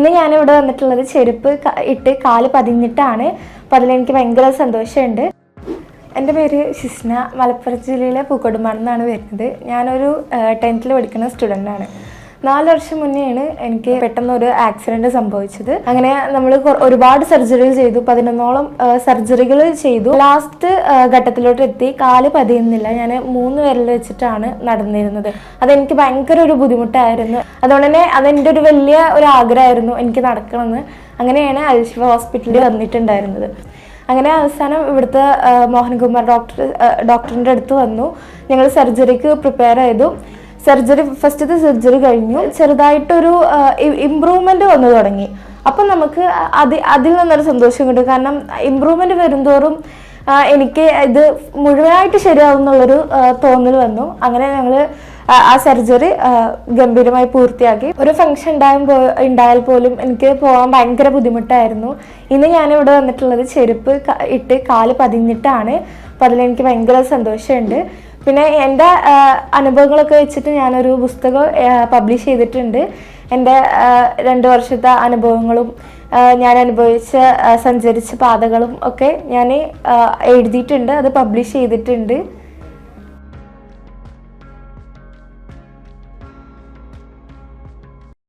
ഇന്ന് ഇവിടെ വന്നിട്ടുള്ളത് ചെരുപ്പ് ഇട്ട് കാൽ പതിഞ്ഞിട്ടാണ്. അപ്പം അതിലെനിക്ക് ഭയങ്കര സന്തോഷമുണ്ട്. എന്റെ പേര് ഷിസ്ന മലപ്പുറം ജില്ലയിലെ പൂക്കോടുമാട് നിന്നാണ് വരുന്നത്. ഞാനൊരു ടെൻത്തിൽ പഠിക്കുന്ന സ്റ്റുഡന്റാണ് നാല് വർഷം മുന്നെയാണ് എനിക്ക് പെട്ടെന്ന് ഒരു ആക്സിഡന്റ് സംഭവിച്ചത്. അങ്ങനെ നമ്മൾ ഒരുപാട് സർജറികൾ ചെയ്തു. പതിനൊന്നോളം സർജറികൾ ചെയ്തു. ലാസ്റ്റ് ഘട്ടത്തിലോട്ട് എത്തി കാൽ പതിയുന്നില്ല. ഞാൻ മൂന്ന് വിരൽ വെച്ചിട്ടാണ് നടന്നിരുന്നത്. അതെനിക്ക് ഭയങ്കര ഒരു ബുദ്ധിമുട്ടായിരുന്നു. അതുകൊണ്ട് തന്നെ അതെന്റെ ഒരു വലിയ ഒരു ആഗ്രഹമായിരുന്നു എനിക്ക് നടക്കണമെന്ന്. അങ്ങനെയാണ് അൽഷിഫ ഹോസ്പിറ്റലിൽ വന്നിട്ടുണ്ടായിരുന്നത്. അങ്ങനെ അവസാനം ഇവിടുത്തെ മോഹൻകുമാർ ഡോക്ടർ ഡോക്ടറിന്റെ അടുത്ത് വന്നു. ഞങ്ങൾ സർജറിക്ക് പ്രിപ്പയർ ചെയ്തു. സർജറി ഫസ്റ്റത്തെ സർജറി കഴിഞ്ഞു. ചെറുതായിട്ടൊരു ഇമ്പ്രൂവ്മെന്റ് വന്നു തുടങ്ങി. അപ്പം നമുക്ക് അത് അതിൽ നിന്നൊരു സന്തോഷം കിട്ടും. കാരണം ഇമ്പ്രൂവ്മെന്റ് വരുംതോറും എനിക്ക് ഇത് മുഴുവനായിട്ട് ശരിയാവുന്നുള്ളൊരു എന്നുള്ളൊരു തോന്നൽ വന്നു. അങ്ങനെ ഞങ്ങൾ ആ സർജറി ഗംഭീരമായി പൂർത്തിയാക്കി. ഒരു ഫംഗ്ഷൻ ഉണ്ടാകുമ്പോ ഉണ്ടായാൽ പോലും എനിക്ക് പോകാൻ ഭയങ്കര ബുദ്ധിമുട്ടായിരുന്നു. ഇന്ന് ഞാനിവിടെ വന്നിട്ടുള്ളത് ചെരുപ്പ് ഇട്ട് കാൽ പതിഞ്ഞിട്ടാണ്. അപ്പം അതിലെനിക്ക് ഭയങ്കര സന്തോഷമുണ്ട്. പിന്നെ എന്റെ അനുഭവങ്ങളൊക്കെ വെച്ചിട്ട് ഞാനൊരു പുസ്തകം പബ്ലിഷ് ചെയ്തിട്ടുണ്ട്. എന്റെ രണ്ട് വർഷത്തെ അനുഭവങ്ങളും ഞാൻ അനുഭവിച്ച സഞ്ചരിച്ച പാതകളും ഒക്കെ ഞാൻ എഴുതിയിട്ടുണ്ട് അത് പബ്ലിഷ് ചെയ്തിട്ടുണ്ട്.